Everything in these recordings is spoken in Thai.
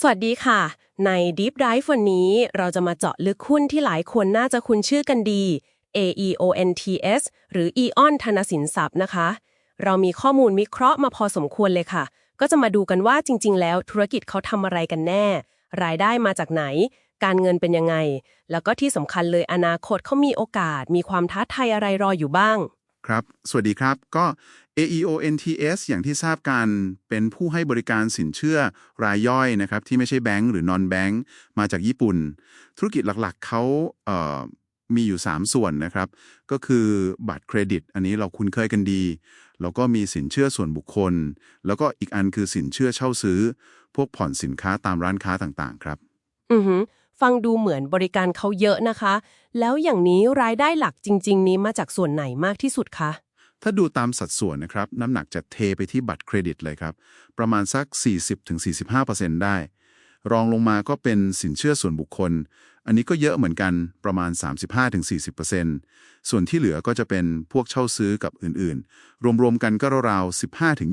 สวัสดีค่ะ ใน Deep Dive วันนี้เราจะมาเจาะลึกหุ้นที่หลายคนน่าจะคุ้นชื่อกันดี AEONTS หรือ EON ธนสินทรัพย์นะคะ เรามีข้อมูลวิเคราะห์มาพอสมควรเลยค่ะ ก็จะมาดูกันว่าจริง ๆ แล้วธุรกิจเขาทำอะไรกันแน่ รายได้มาจากไหน การเงินเป็นยังไง แล้วก็ที่สำคัญเลยอนาคตเขามีโอกาส มีความท้าทายอะไรรออยู่บ้าง ครับ สวัสดีครับ ก็ AEONTS อย่างที่ทราบกันเป็นผู้ให้บริการสินเชื่อรายย่อยนะครับ ที่ไม่ใช่แบงก์หรือนอนแบงก์มาจากญี่ปุ่น ธุรกิจหลักๆเขาเมีอยู่ 3 ส่วนนะครับ ก็คือบัตรเครดิต อันนี้เราคุ้นเคยกันดี แล้วก็มีสินเชื่อส่วนบุคคล แล้วก็อีกอันคือสินเชื่อเช่าซื้อ พวกผ่อนสินค้าตามร้านค้าต่างๆ ครับ อือหือ ฟังดูเหมือนบริการเขาเยอะนะคะ แล้วอย่างนี้รายได้หลักจริง ๆ นี้มาจากส่วนไหนมากที่สุดคะ ถ้าดูตามสัดส่วนนะครับ น้ำหนักจะเทไปที่บัตรเครดิตเลยครับ ประมาณสัก 40-45%ได้ รองลงมาก็เป็นสินเชื่อส่วนบุคคล อันนี้ก็เยอะเหมือนกันประมาณ 35-40%ส่วนที่เหลือก็จะเป็นพวกเช่าซื้อกับอื่นๆ รวมๆกันก็ราวๆ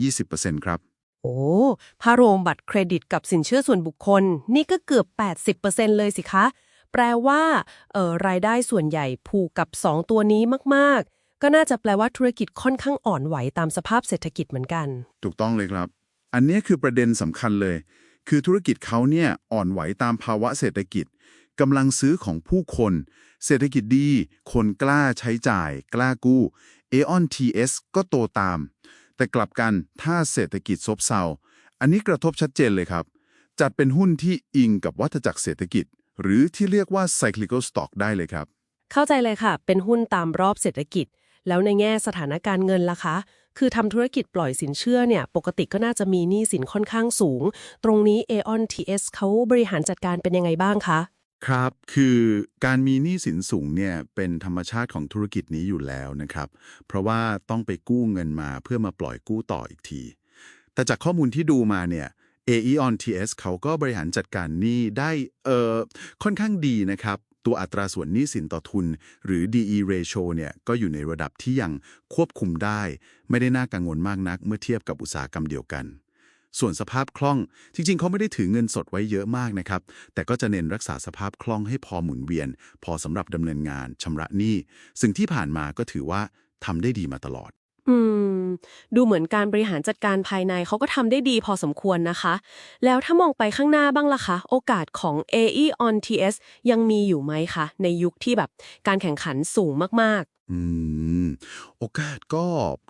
15-20%ครับ โอ้พารวมบัตรเครดิตกับสินเชื่อส่วนบุคคล นี่ก็เกือบ 80%เลยสิคะ แปลว่าเอ่อรายได้ส่วนใหญ่ผูกกับ 2 ตัวนี้มากๆ ก็น่าจะแปลว่าธุรกิจค่อนข้างอ่อนไหวตามสภาพเศรษฐกิจเหมือนกัน ถูกต้องเลยครับ อันนี้คือประเด็นสำคัญเลย คือธุรกิจเขาเนี่ยอ่อนไหวตามภาวะเศรษฐกิจกำลังซื้อของผู้คน เศรษฐกิจดี คนกล้าใช้จ่าย กล้ากู้ Aeon TS ก็โตตาม แต่กลับกันถ้าเศรษฐกิจซบเซา อันนี้กระทบชัดเจนเลยครับ จัดเป็นหุ้นที่อิงกับวัฏจักรเศรษฐกิจ หรือที่เรียกว่า cyclical stock ได้เลยครับ เข้าใจเลยค่ะ เป็นหุ้นตามรอบเศรษฐกิจ แล้วในแง่สถานการณ์เงินล่ะคะ คือทำธุรกิจปล่อยสินเชื่อเนี่ย ปกติก็น่าจะมีหนี้สินค่อนข้างสูง ตรงนี้ Aon TS เขาบริหารจัดการเป็นยังไงบ้างคะ ครับ คือการมีหนี้สินสูงเนี่ยเป็นธรรมชาติของธุรกิจนี้อยู่แล้วนะครับ เพราะว่าต้องไปกู้เงินมาเพื่อมาปล่อยกู้ต่ออีกที แต่จากข้อมูลที่ดูมาเนี่ย AEON TS เขาก็บริหารจัดการหนี้ได้เอ่อค่อนข้างดีนะครับ ตัวอัตราส่วนหนี้สินต่อทุน หรือ DE ratio เนี่ยก็อยู่ในระดับที่ยังควบคุมได้ ไม่ได้น่ากังวลมากนักเมื่อเทียบกับอุตสาหกรรมเดียวกัน ส่วนสภาพคล่องจริง ๆ เขาไม่ได้ถือเงินสดไว้เยอะมากนะครับ แต่ก็จะเน้นรักษาสภาพคล่องให้พอหมุนเวียน พอสำหรับดำเนินงานชำระหนี้ซึ่งที่ผ่านมาก็ถือว่าทำได้ดีมาตลอด อืม ดูเหมือนการบริหารจัดการภายในเขาก็ทำได้ดีพอสมควรนะคะ แล้วถ้ามองไปข้างหน้าบ้างล่ะคะ โอกาสของ AE on TS ยังมีอยู่ไหมคะ ในยุคที่แบบการแข่งขันสูงมากอืม โอกาสก็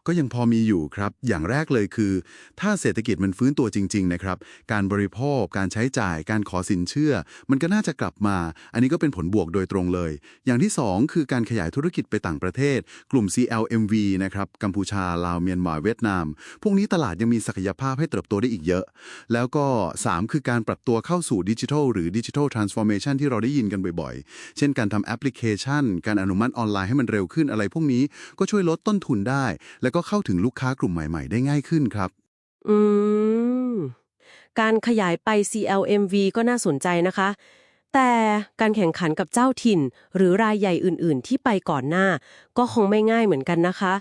ก็ยังพอมีอยู่ครับ อย่างแรกเลยคือ ถ้าเศรษฐกิจมันฟื้นตัวจริง ๆ นะครับ การบริโภค การใช้จ่าย การขอสินเชื่อ มันก็น่าจะกลับมา อันนี้ก็เป็นผลบวกโดยตรงเลย อย่างที่ 2 คือการขยายธุรกิจไปต่างประเทศ กลุ่ม CLMV นะครับ กัมพูชา ลาว เมียนมา เวียดนาม พวกนี้ตลาดยังมีศักยภาพให้เติบโตได้อีกเยอะ แล้วก็ 3 คือการปรับตัวเข้าสู่ดิจิทัลหรือดิจิทัลทรานส์ฟอร์เมชันที่เราได้ยินกันบ่อยๆ เช่นการทำแอปพลิเคชัน การอนุมัติออนไลน์ให้มันเร็วขึ้นอะไรพวกนี้ก็ช่วยลดต้นทุนได้ แล้วก็เข้าถึงลูกค้ากลุ่มใหม่ ๆ ได้ง่ายขึ้นครับๆอืม การขยายไป CLMV ก็น่าสนใจนะคะ แต่การแข่งขันกับเจ้าถิ่น หรือรายใหญ่อื่น ๆ ที่ไปก่อนหน้า ก็คงไม่ง่ายเหมือนกันนะคะ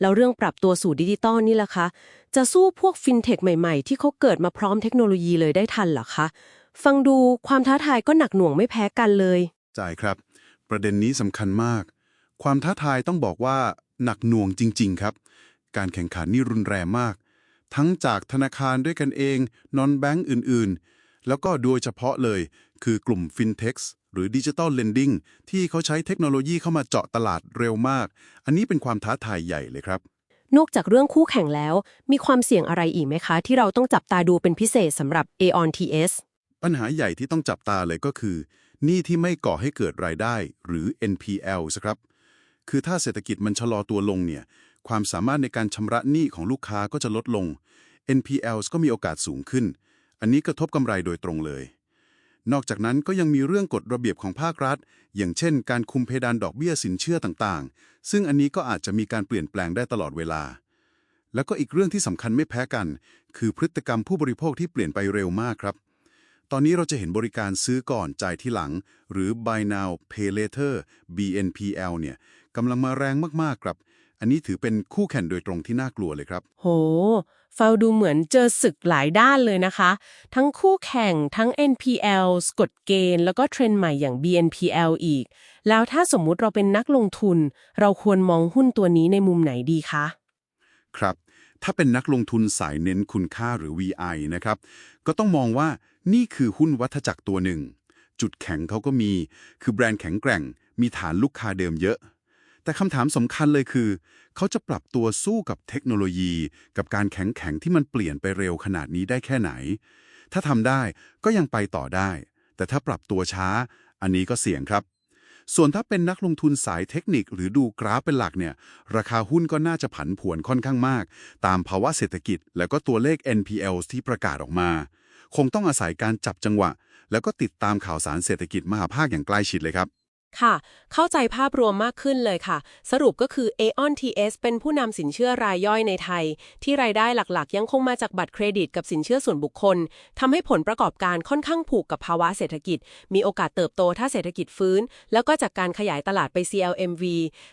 แล้วเรื่องปรับตัวสู่ดิจิตอลนี่ล่ะคะ จะสู้พวกฟินเทคใหม่ๆ ที่เขาเกิดมาพร้อมเทคโนโลยีเลยได้ทันเหรอคะ ฟังดูความท้าทายก็หนักหน่วงไม่แพ้กันเลยจ่ายครับ ประเด็นนี้สำคัญมาก ความท้าทายต้องบอกว่าหนักหน่วงจริง ๆ ครับ การแข่งขันนี่รุนแรงมาก ทั้งจากธนาคารด้วยกันเองนอนแบงก์อื่น ๆ แล้วก็โดยเฉพาะเลย คือกลุ่ม FinTech หรือ Digital Lending ที่เขาใช้เทคโนโลยีเข้ามาเจาะตลาดเร็วมาก อันนี้เป็นความท้าทายใหญ่เลยครับ นอกจากเรื่องคู่แข่งแล้ว มีความเสี่ยงอะไรอีกไหมคะ ที่เราต้องจับตาดูเป็นพิเศษสำหรับ Aon TS ปัญหาใหญ่ที่ต้องจับตาเลยก็คือหนี้ที่ไม่ก่อให้เกิดรายได้หรือ NPL ครับ คือถ้าเศรษฐกิจมันชะลอตัวลงเนี่ย ความสามารถในการชำระหนี้ของลูกค้าก็จะลดลง NPLs ก็มีโอกาสสูงขึ้น อันนี้กระทบกำไรโดยตรงเลย นอกจากนั้นก็ยังมีเรื่องกฎระเบียบของภาครัฐ อย่างเช่น การคุมเพดานดอกเบี้ยสินเชื่อต่างๆ ซึ่งอันนี้ก็อาจจะมีการเปลี่ยนแปลงได้ตลอดเวลา แล้วก็อีกเรื่องที่สำคัญไม่แพ้กัน คือพฤติกรรมผู้บริโภคที่เปลี่ยนไปเร็วมากครับ ตอนนี้เราจะเห็นบริการซื้อก่อนจ่ายที่หลัง หรือ buy now pay later BNPL เนี่ย กำลังมาแรงมากๆครับ อันนี้ถือเป็นคู่แข่งโดยตรงที่น่ากลัวเลยครับ โหฟังดูเหมือนเจอศึกหลายด้านเลยนะคะ ทั้งคู่แข่งทั้ง NPL กฎเกณฑ์ แล้วก็เทรนด์ใหม่อย่าง BNPL อีก แล้วถ้าสมมุติเราเป็นนักลงทุน เราควรมองหุ้นตัวนี้ในมุมไหนดีคะ ครับ ถ้าเป็นนักลงทุนสายเน้นคุณค่าหรือ VI นะครับ ก็ต้องมองว่านี่คือหุ้นวัฏจักรตัวหนึ่ง จุดแข็งเขาก็มี คือแบรนด์แข็งแกร่ง มีฐานลูกค้าเดิมเยอะ แต่คำถามสำคัญเลยคือ เขาจะปรับตัวสู้กับเทคโนโลยี กับการแข็งแข็งที่มันเปลี่ยนไปเร็วขนาดนี้ได้แค่ไหน ถ้าทำได้ก็ยังไปต่อได้ แต่ถ้าปรับตัวช้า อันนี้ก็เสี่ยงครับ ส่วนถ้าเป็นนักลงทุนสายเทคนิคหรือดูกราฟเป็นหลักเนี่ย ราคาหุ้นก็น่าจะผันผวนค่อนข้างมาก ตามภาวะเศรษฐกิจ แล้วก็ตัวเลข NPL ที่ประกาศออกมา คงต้องอาศัยการจับจังหวะ แล้วก็ติดตามข่าวสารเศรษฐกิจมหาภาคอย่างใกล้ชิดเลยครับ ค่ะ เข้าใจภาพรวมมากขึ้นเลยค่ะ สรุปก็คือ Aon TS เป็นผู้นำสินเชื่อรายย่อยในไทย ที่รายได้หลักๆ ยังคงมาจากบัตรเครดิตกับสินเชื่อส่วนบุคคลทำให้ผลประกอบการค่อนข้างผูกกับภาวะเศรษฐกิจ มีโอกาสเติบโตถ้าเศรษฐกิจฟื้น แล้วก็จากการขยายตลาดไป CLMV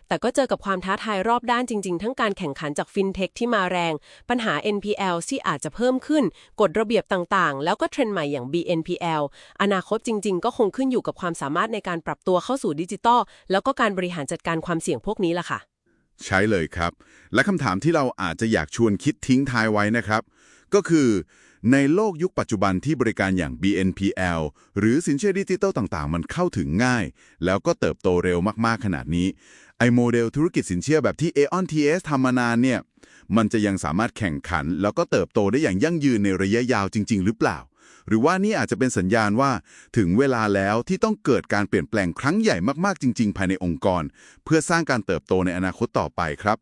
แต่ก็เจอกับความท้าทายรอบด้านจริง ๆ ทั้งการแข่งขันจากฟินเทคที่มาแรง ปัญหา NPL ที่อาจจะเพิ่มขึ้น กฎระเบียบต่างๆ แล้วก็เทรนด์ใหม่อย่าง BNPL อนาคตจริง ๆ ก็คงขึ้นอยู่กับความสามารถในการปรับตัวเข้าสู่ดิจิตอลแล้วก็การบริหารจัดการความเสี่ยงพวกนี้ล่ะค่ะ ใช่เลยครับ และคำถามที่เราอาจจะอยากชวนคิดทิ้งท้ายไว้นะครับ ก็คือในโลกยุคปัจจุบันที่บริการอย่าง BNPL หรือสินเชื่อดิจิตอลต่างๆ มันเข้าถึงง่าย แล้วก็เติบโตเร็วมากๆขนาดนี้ ไอโมเดลธุรกิจสินเชื่อแบบที่ Aon TS ทำมานานเนี่ย มันจะยังสามารถแข่งขัน แล้วก็เติบโตได้อย่างยั่งยืนในระยะยาวจริง ๆ หรือเปล่า หรือว่านี่อาจจะเป็นสัญญาณว่าถึงเวลาแล้วที่ต้องเกิดการเปลี่ยนแปลงครั้งใหญ่มากๆจริง ๆ ภายในองค์กร เพื่อสร้างการเติบโตในอนาคตต่อไปครับ